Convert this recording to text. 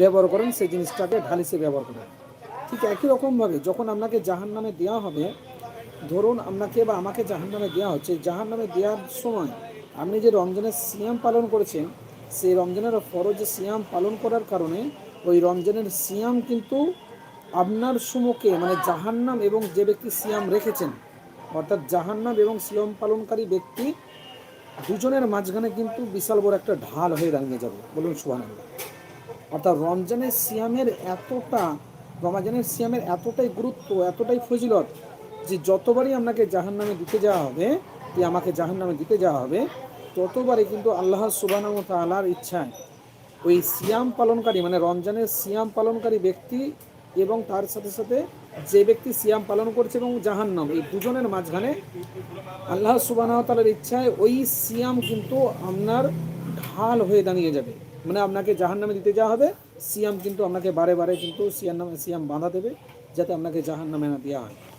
ব্যবহার করেন, সেই জিনিসটাকে ঢাল হিসেবে ব্যবহার করেন। ঠিক একই রকমভাবে যখন আপনাকে জাহান নামে দেওয়া হবে, ধরুন আপনাকে বা আমাকে জাহান নামে দেওয়া হচ্ছে জাহান নামে দেওয়ার সময় আপনি যে রমজানের সিয়াম পালন করেছেন, সেই রমজানের ফরজ সিয়াম পালন করার কারণে ওই রমজানের সিয়াম কিন্তু আপনার সুমুখে মানে জাহান্নাম এবং যে ব্যক্তি সিয়াম রেখেছেন, অর্থাৎ জাহান্নাম এবং সিয়াম পালনকারী ব্যক্তি দুজনের মাঝখানে কিন্তু বিশাল বড় একটা ঢাল হয়ে দাঁড়িয়ে যাবে। বলুন সুহান অর্থাৎ রমজানের সিয়ামের এতটা, রমাজানের সিয়ামের এতটাই গুরুত্ব, এতটাই ফজিলত যে যতবারই আপনাকে জাহান নামে দিতে যাওয়া হবে, যে আমাকে জাহান নামে দিতে যাওয়া হবে, ততবারই কিন্তু আল্লাহ সুবাহ তালার ইচ্ছায় ওই সিয়াম পালনকারী মানে রমজানের সিয়াম পালনকারী ব্যক্তি এবং তার সাথে সাথে যে ব্যক্তি সিয়াম পালন করছে এবং জাহান্নাম, এই দুজনের মাঝখানে আল্লাহ সুবাহ তালার ইচ্ছায় ওই সিয়াম কিন্তু আপনার ঢাল হয়ে দাঁড়িয়ে যাবে। মানে আপনাকে জাহান নামে দিতে যাওয়া হবে। সিয়াম কিন্তু আপনাকে বারে বারে কিন্তু সিয়াম নামে সিয়াম বাঁধা দেবে, যাতে আপনাকে জাহান নামে না দেওয়া হয়।